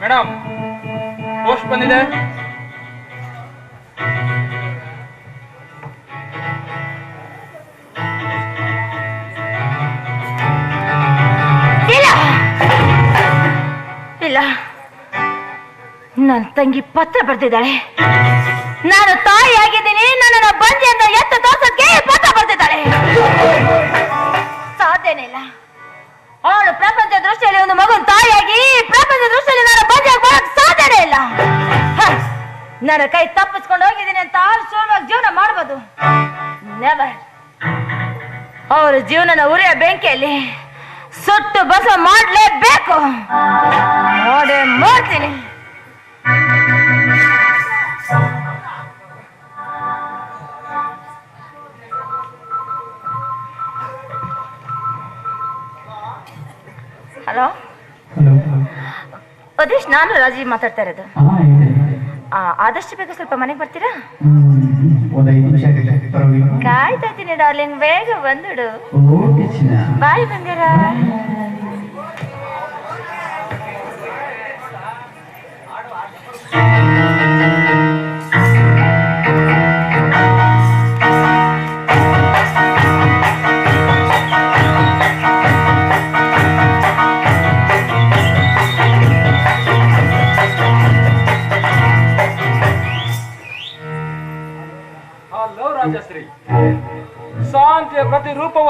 Madam post ಬಂದಿದೆ. ಇಲ್ಲ. ನನ್ನ ತಂಗಿ ಪತ್ರ ಬರ್ತಿದ್ದಾಳೆ ನಾನು ತಾಯಿ ಆಗಿದ್ದೀನಿ, ನನ್ನನ್ನು ಅಂತ ಎತ್ತ ತೋರ್ಸಕ್ಕೆ ಪತ್ರ ಬರ್ತಿದ್ದಾಳೆ ಸಾಧ್ಯನೇ ಇಲ್ಲ. ಅವಳು ಪ್ರಪಂಚ ದೃಷ್ಟಿಯಲ್ಲಿ ಒಂದು ಮಗನ ತಾಯಿಯಾಗಿ ಪ್ರಪಂಚ ದೃಷ್ಟಿಯಲ್ಲಿ ನಾನು ಬಂದಿಯಾಗಿ ಬರಕ್ ಸಾಧ್ಯನೇ ಇಲ್ಲ. ನನ್ನ ಕೈ ತಪ್ಪಿಸ್ಕೊಂಡು ಹೋಗಿದ್ದೀನಿ ಅಂತ ಸುಲಭವಾಗಿ ಜೀವನ ಮಾಡ್ಬೋದು. ನೆವರ್ ಅವ್ರ ಜೀವನನ ಉರಿಯ ಬೆಂಕಿಯಲ್ಲಿ ಸುಟ್ಟು ಬಸ ಮಾಡಲೇಬೇಕು. ನೋಡೇ ಮಾಡ್ತೀನಿ. ಹಲೋ? ಅದೀಶ್ ನಾನು ರಾಜೀವ್ ಮಾತಾಡ್ತಾ ಇರೋದು. ಆದಷ್ಟು ಬೇಗ ಸ್ವಲ್ಪ ಮನೆಗೆ ಬರ್ತೀರಾ? ಕಾಯ್ತಾ ಇದ್ದೀನಿ ಡಾರ್ಲಿಂಗ್ ಬೇಗ ಬಂದುಡು ಬಾಯ್ ಬಂಗಾರ.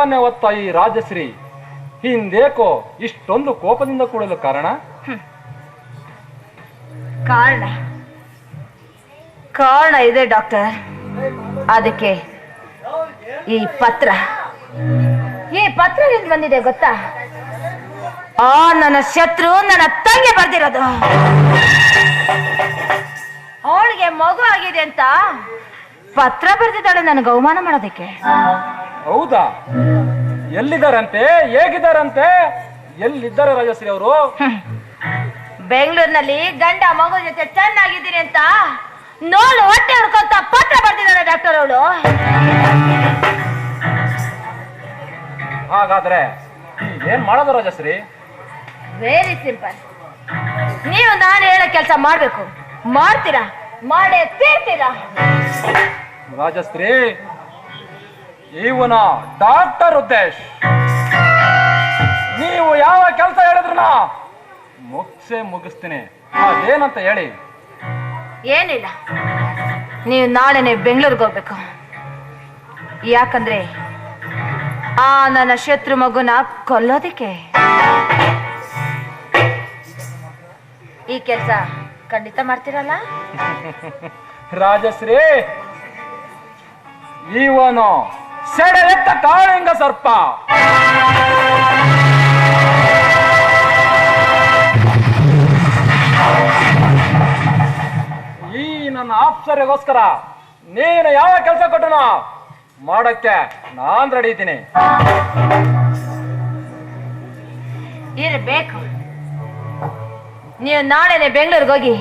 ಪ್ರತಿರೂಪವನ್ನೇ ಹೊತ್ತ ಈ ರಾಜಶ್ರೀ. ಹಿಂದೇಕೋ ಇಷ್ಟೊಂದು ಕೋಪದಿಂದ ಕೂಡಲು ಕಾರಣ? ಕಾರಣ. ಕಾರಣ ಇದೆ ಡಾಕ್ಟರ್. ಅದಕ್ಕೆ ಈ ಪತ್ರ. ಈ ಪತ್ರ ಎಲ್ಲಿ ಬಂದಿದೆ ಗೊತ್ತಾ? ಆ, ನನ್ನ ಶತ್ರು ನನ್ನ ತಂಗಿ ಬರ್ದಿರೋದು. ಅವಳಿಗೆ ಮಗು ಆಗಿದೆ ಅಂತ ಪತ್ರ ಬರ್ದಿದ್ದಾಳೆ ನನಗೆ ಅವಮಾನ ಮಾಡೋದಕ್ಕೆ. ಹೌದಾ? ಎಲ್ಲಿದ್ದಾರಂತೆ? ಹೇಗಿದ್ದಾರಂತೆ? ಎಲ್ಲಿದ್ದಾರೆ ರಾಜಶ್ರೀ ಅವರು ಬೆಂಗಳೂರಿನಲ್ಲಿ ಗಂಡ ಮಗು ಜೊತೆ ಚೆನ್ನಾಗಿದ್ದೀನಿ ಅಂತ ನೋಡು ಹೊಟ್ಟೆ ಹುಡ್ಕೊಂತ ಪತ್ರ ಬರ್ತಿದ್ದಾರೆ ಡಾಕ್ಟರ್ ಅವಳು. ಹಾಗಾದ್ರೆ ಏನ್ ಮಾಡೋದು ರಾಜಶ್ರೀ? ವೆರಿ ಸಿಂಪಲ್ ನೀವು ನಾನು ಹೇಳೋ ಕೆಲಸ ಮಾಡ್ಬೇಕು. ಮಾಡ್ತೀರಾ? ಮಾಡೇ ತೀರ್ತೀರಾ? ರಾಜಶ್ರೀ ಇವನ ಡಾಕ್ಟರ್ ಉದ್ದೇಶ್. ನೀವು ಯಾವ ಕೆಲಸ ಹೇಳಿದ್ರು ಮುಗ್ಸೇ ಮುಗಿಸ್ತೀನಿ. ಅದೇನಂತ ಹೇಳಿ. ಏನಿಲ್ಲ. ನೀವು ನಾಳೆನೆ ಬೆಂಗಳೂರಿಗೆ ಹೋಗ್ಬೇಕು. ಯಾಕಂದ್ರೆ ಆ ನನ್ನ ಶತ್ರು ಮಗುನ ಕೊಲ್ಲೋದಿಕ್ಕೆ. ಈ ಕೆಲಸ ಖಂಡಿತ ಮಾಡ್ತೀರಲ್ಲ? ರಾಜಶ್ರೀ ಇವನು ಸೆಡೆಲೆತ್ತ ಕಾಳಿಂಗ ಸರ್ಪ. ಈ ನನ್ನ ಆಪ್ಸರಿಗೋಸ್ಕರ ನೀನು ಯಾವ ಕೆಲಸ ಕೊಟ್ಟನು ಮಾಡಕ್ಕೆ ನಾನ್ ರೆಡಿ ಇದ್ದೀನಿ. ಇರಬೇಕು. ನೀವು ನಾಳೆನೆ ಬೆಂಗಳೂರಿಗೆ ಹೋಗಿ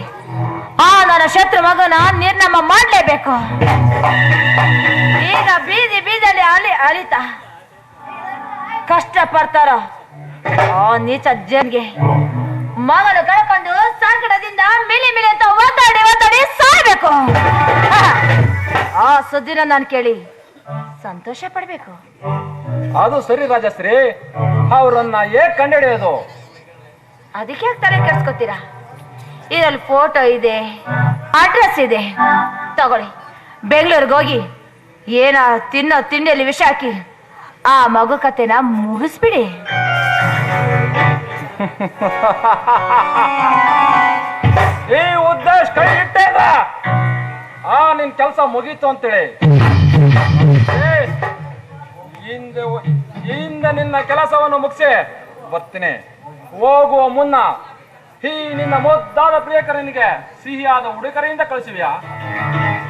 ನನ್ನ ಶತ್ರು ಮಗನ ನಿರ್ನಾಮ ಮಾಡಲೇಬೇಕು. ಈಗ ಬೀದಿ ಬೀದಿಯಲ್ಲಿ ಅಲಿ ಅಲಿತ. ಕಷ್ಟ ಪಡ್ತಾರ ಆ ನೀಚ ಜನ್ಗೆ. ಮಗನು ಕಳ್ಕೊಂಡು ಸಂಕಟದಿಂದ ಮಿಲಿ ಮಿಲಿ ಅಂತ ಒದ್ದಾಡಿ ಒದ್ದಾಡಿ ಸಾಯ್ಬೇಕು. ಆ ಸುದ್ದಿನ ನಾನು ಕೇಳಿ ಸಂತೋಷ ಪಡ್ಬೇಕು. ಅದು ಸರಿ ರಾಜಶ್ರೀ ಅವರನ್ನ ಹೇಗ್ ಕಂಡುಹಿಡಿಯೋದು ಅದಕ್ಕೆ ತಲೆ ಕೆಡ್ಸ್ಕೊತೀರಾ? ಇದರಲ್ಲಿ ಫೋಟೋ ಇದೆ ಅಡ್ರೆಸ್ ಇದೆ. ತಗೊಳ್ಳಿ. ಬೆಂಗಳೂರಿಗೆ ಹೋಗಿ ಏನ ತಿನ್ನೋ ತಿಂಡಿಯಲ್ಲಿ ವಿಷ ಹಾಕಿ ಆ ಮಗು ಕತೆನ ಮುಗಿಸ್ಬಿಡಿ. ಈ ಉದ್ದೇಶ ಕೈ ಆ, ನಿನ್ ಕೆಲಸ ಮುಗೀತು ಅಂತೇಳಿ. ಹಿಂದೆ ನಿನ್ನ ಕೆಲಸವನ್ನು ಮುಗಿಸಿ ಬರ್ತೀನಿ. ಹೋಗುವ ಮುನ್ನ ಈ ನಿನ್ನ ಮೊದ್ದಾದ ಪ್ರಿಯಕರನಿಗೆ ಸಿಹಿಯಾದ ಉಡುಗೊರೆಯಿಂದ ಕಳಿಸುವಿಯಾ?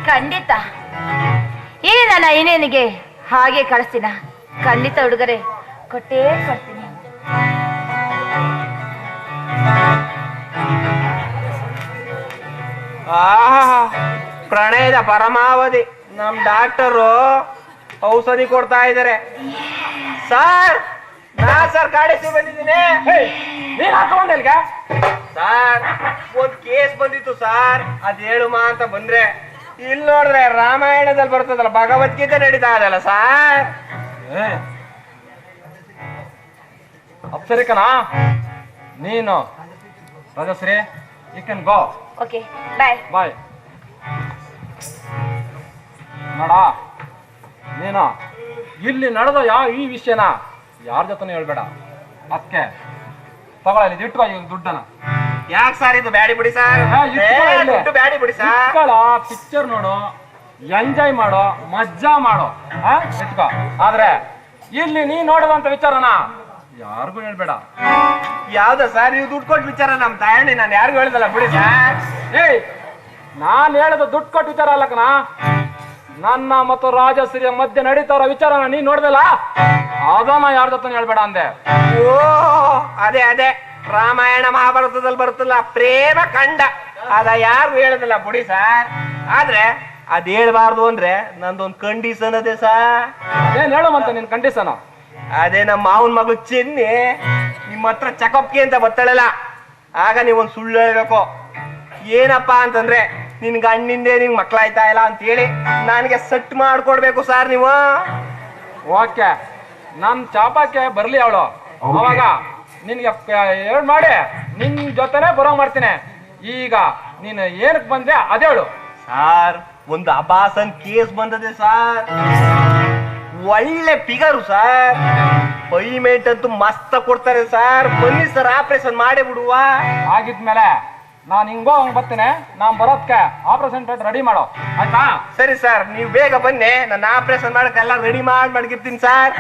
ಖಂಡಿತ. ಏನಲ್ಲ ನನ್ನ ಇನ್ನೇನಿಗೆ ಹಾಗೆ ಕಳಿಸ್ತೀನ. ಖಂಡಿತ ಹುಡುಗರೆ ಕೊಟ್ಟೇ ಕೊಡ್ತೀನಿ. ಆಹಾ ಪ್ರಣಯದ ಪರಮಾವಧಿ. ನಮ್ ಡಾಕ್ಟರು ಔಷಧಿ ಕೊಡ್ತಾ ಇದಾರೆ ಸರ್ ನಾ ಸರ್ ಕಾಡಿಸಿ ಬಂದಿದ್ದೀನಿ. ಹೇ, ನೀನ್ ಹಾಕೊಂಡ್ ಸಾರ್ ಒಂದ್ ಕೇಸ್ ಬಂದಿತ್ತು ಸಾರ್ ಅದ್ ಹೇಳುಮಾ ಅಂತ ಬಂದ್ರೆ ಇಲ್ಲಿ ನೋಡ್ರೆ ರಾಮಾಯಣದಲ್ಲಿ ಬರ್ತದಲ್ಲ ಭಗವದ್ಗೀತೆ ನಡೀತಾ ಅದಲ್ಲ ಸಾರ್? ಅಪ್ಸರಿಕನ? ನೀನು? Rajashree you can go okay bye bye ನೋಡ ನೀನು? ಇಲ್ಲಿ ನಡೆದ ಯಾವ ಈ ವಿಷಯನ? ಯಾರ ಜೊತೆ ಹೇಳ್ಬೇಡ. ಅದಕ್ಕೆ ತಗೊಳ್ಳಿ ಇಟ್ಕೋ ಈ ದುಡ್ಡನ್ನ. ಯಾಕೆ ಸರ್ ಇದು ಬ್ಯಾಡಿ ಬಿಡಿ ಸರ್ ಹಾ. ಬ್ಯಾಡಿ ಬಿಡಿ ಸರ್ ಪಿಕ್ಚರ್ ನೋಡು. ಎಂಜಾಯ್ ಮಾಡೋ ಮಜ್ಜಾ ಮಾಡೋ. ಆ ಇಟ್ಕೋ. ಆದ್ರೆ ಇಲ್ಲಿ ನೀ ನೋಡುವಂತ ವಿಚಾರನ ಯಾರಿಗೂ ಹೇಳ್ಬೇಡ. ಯಾವ್ದ ಸರ್ ನೀವು ದುಡ್ಡು ಕೊಟ್ಟು ವಿಚಾರ ನಮ್ ತಾಯಣ್ಣಿ ನಾನು ಯಾರಿಗೂ ಹೇಳ್ದಲ್ಲ ಬಿಡಿ ಸರ್ ಏಯ್ ನಾನ್ ಹೇಳದ ದುಡ್ಡು ಕೊಟ್ಟು ವಿಚಾರ ಅಲ್ಲಕನ ನನ್ನ ಮತ್ತು ರಾಜಶ್ರೀಯ ಮಧ್ಯೆ ನಡೀತಾರ ವಿಚಾರನ ನೀ ನೋಡ್ದಲ್ಲ? ಅದನ್ನ ಯಾರ ಜೊತೆ ಹೇಳ್ಬೇಡ ಅಂದೆ. ಓ ಅದೇ ಅದೇ. ರಾಮಾಯಣ ಮಹಾಭಾರತದಲ್ಲಿ ಬರುತ್ತಲ್ಲ ಪ್ರೇಮ ಕಂಡ. ಅದ ಯಾರು ಹೇಳದಲ್ಲ ಬುಡಿ ಸರ್. ಆದ್ರೆ ಅದ್ ಹೇಳ್ಬಾರ್ದು ಅಂದ್ರೆ ನಂದೊಂದು ಕಂಡೀಷನ್ ಅದೇ ಸರ್. ಏನ್ ಹೇಳುವಂತ ನಿನ್ ಕಂಡೀಷನ್ ಅದೇ ನಮ್ಮ ಮಾವನ್ ಮಗಳು ಚೆನ್ನಿ ನಿಮ್ಮ ಹತ್ರ ಚೆಕಪ್ಗೆ ಅಂತ ಬರ್ತಾಳಲ್ಲ ಆಗ ನೀವೊಂದ್ ಸುಳ್ಳು ಹೇಳ್ಬೇಕು. ಏನಪ್ಪಾ ಅಂತಂದ್ರೆ ನಿನ್ ಗಂಡಿಂದೆ ನಿಂಗ್ ಮಕ್ಳಾಯ್ತಾ ಇಲ್ಲ ಅಂತ ಹೇಳಿ ನನಗೆ ಸೆಟ್ ಮಾಡ್ಕೊಡ್ಬೇಕು ಸರ್ ನೀವು. ಓಕೆ. ನಮ್ ಚಾಪಕ್ಕೆ ಬರ್ಲಿ ಅವಳು. ಅವಾಗ ನಿನ್ಗೆ ಹೇಳ್ ಮಾಡಿ ನಿನ್ ಜೊತೆನೆ ಬರೋ ಮಾಡ್ತೀನಿ. ಈಗ ನೀನು ಏನಕ್ಕೆ ಬಂದೆ ಅದೇಳು ಸಾರ್ ಒಂದು ಅಬಾಸನ್ ಕೇಸ್ ಬಂದದೆ ಸಾರ್. ಒಳ್ಳೆ ಫಿಗರು ಸರ್. ಪೇಮೆಂಟ್ ಅಂತೂ ಮಸ್ತ ಕೊಡ್ತಾರೆ ಸರ್. ಬನ್ನಿ ಸರ್ ಆಪರೇಷನ್ ಮಾಡೇ ಬಿಡುವ. ಆಗಿದ್ಮೇಲೆ ನಾನು ಹಿಂಗೋ ಹಂಗ್ ಬರ್ತೇನೆ ನಾನ್ ಬರೋದ್ಕೆ ಆಪರೇಷನ್ ರೆಡಿ ಮಾಡೋ. ಆಯ್ತಾ? ಸರಿ ಸರ್ ನೀವು ಬೇಗ ಬನ್ನಿ ನನ್ನ ಆಪರೇಷನ್ ಮಾಡಕ್ಕೆಲ್ಲ ರೆಡಿ ಮಾಡಿ ಮಡಗಿರ್ತೀನಿ ಸರ್.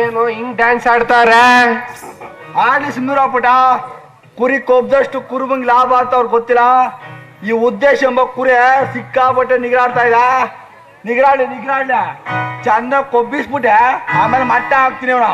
ಏನು ಹಿಂಗ್ ಡ್ಯಾನ್ಸ್ ಆಡ್ತಾರೆ? ಆಡಿ ಸುಂದರಪುಟ ಕುರಿ ಕೊಬ್ದಷ್ಟು ಕುರುಬಂಗ್ ಲಾಭ ಅಂತ ಅವ್ರಿಗೆ ಗೊತ್ತಿಲ್ಲ. ಈ ಉದ್ದೇಶ ಎಂಬ ಕುರಿ ಸಿಕ್ಕಾಪಟ್ಟೆ ನಿಗರಾಡ್ತಾ ಇದ. ನಿಗರಾಡಿ ನಿಗರಾಡಿ ಚಂದ ಕೊಬ್ಬಿಸ್ಬಿಟ್ಟೆ. ಆಮೇಲೆ ಮಟ್ಟ ಹಾಕ್ತೀನಿ ಅವನ.